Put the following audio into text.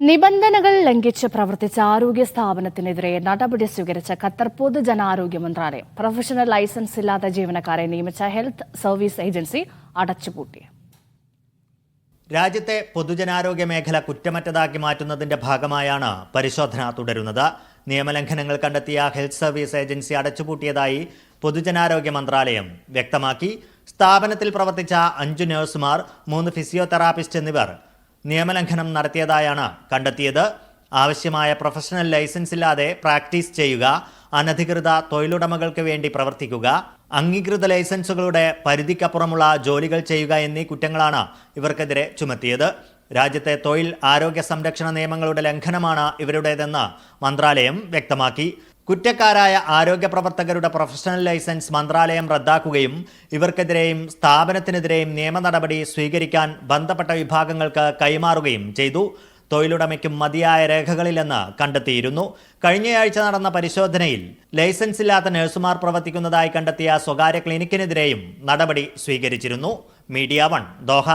നിബന്ധനകൾ ലംഘിച്ച് പ്രവർത്തിച്ച ആരോഗ്യ സ്ഥാപനത്തിനെതിരെ നടപടി സ്വീകരിച്ച ഖത്തർ പൊതുജനാരോഗ്യ മന്ത്രാലയം പ്രൊഫഷണൽ ലൈസൻസ് ഇല്ലാത്ത ജീവനക്കാരെ നിയമിച്ച ഹെൽത്ത് സർവീസ് ഏജൻസി അടച്ചുപൂട്ടി. രാജ്യത്തെ പൊതുജനാരോഗ്യ മേഖല കുറ്റമറ്റതാക്കി മാറ്റുന്നതിന്റെ ഭാഗമായാണ് പരിശോധന തുടരുന്നത്. നിയമലംഘനങ്ങൾ കണ്ടെത്തിയ ഹെൽത്ത് സർവീസ് ഏജൻസി അടച്ചുപൂട്ടിയതായി പൊതുജനാരോഗ്യ മന്ത്രാലയം വ്യക്തമാക്കി. സ്ഥാപനത്തിൽ പ്രവർത്തിച്ച അഞ്ചു നഴ്സുമാർ മൂന്ന് ഫിസിയോതെറാപ്പിസ്റ്റ് എന്നിവർ നിയമലംഘനം നടത്തിയതായാണ് കണ്ടെത്തിയത്. ആവശ്യമായ പ്രൊഫഷണൽ ലൈസൻസ് ഇല്ലാതെ പ്രാക്ടീസ് ചെയ്യുക അനധികൃത തൊഴിലുടമകൾക്ക് വേണ്ടി പ്രവർത്തിക്കുക അംഗീകൃത ലൈസൻസുകളുടെ പരിധിക്കപ്പുറമുള്ള ജോലികൾ ചെയ്യുക എന്നീ കുറ്റങ്ങളാണ് ഇവർക്കെതിരെ ചുമത്തിയത്. രാജ്യത്തെ തൊഴിൽ ആരോഗ്യ സംരക്ഷണ നിയമങ്ങളുടെ ലംഘനമാണ് ഇവരുടേതെന്ന് മന്ത്രാലയം വ്യക്തമാക്കി. കുറ്റക്കാരായ ആരോഗ്യ പ്രവർത്തകരുടെ പ്രൊഫഷണൽ ലൈസൻസ് മന്ത്രാലയം റദ്ദാക്കുകയും ഇവർക്കെതിരെയും സ്ഥാപനത്തിനെതിരെയും നിയമ നടപടി സ്വീകരിക്കാൻ ബന്ധപ്പെട്ട വിഭാഗങ്ങൾക്ക് കൈമാറുകയും ചെയ്തു. തൊഴിലുടമയ്ക്കും മതിയായ രേഖകളില്ലെന്ന് കണ്ടെത്തിയിരുന്നു. കഴിഞ്ഞയാഴ്ച നടന്ന പരിശോധനയിൽ ലൈസൻസ് ഇല്ലാത്ത നഴ്സുമാർ പ്രവർത്തിക്കുന്നതായി കണ്ടെത്തിയ സ്വകാര്യ ക്ലിനിക്കിനെതിരെയും നടപടി സ്വീകരിച്ചിരുന്നു. Media one Doha.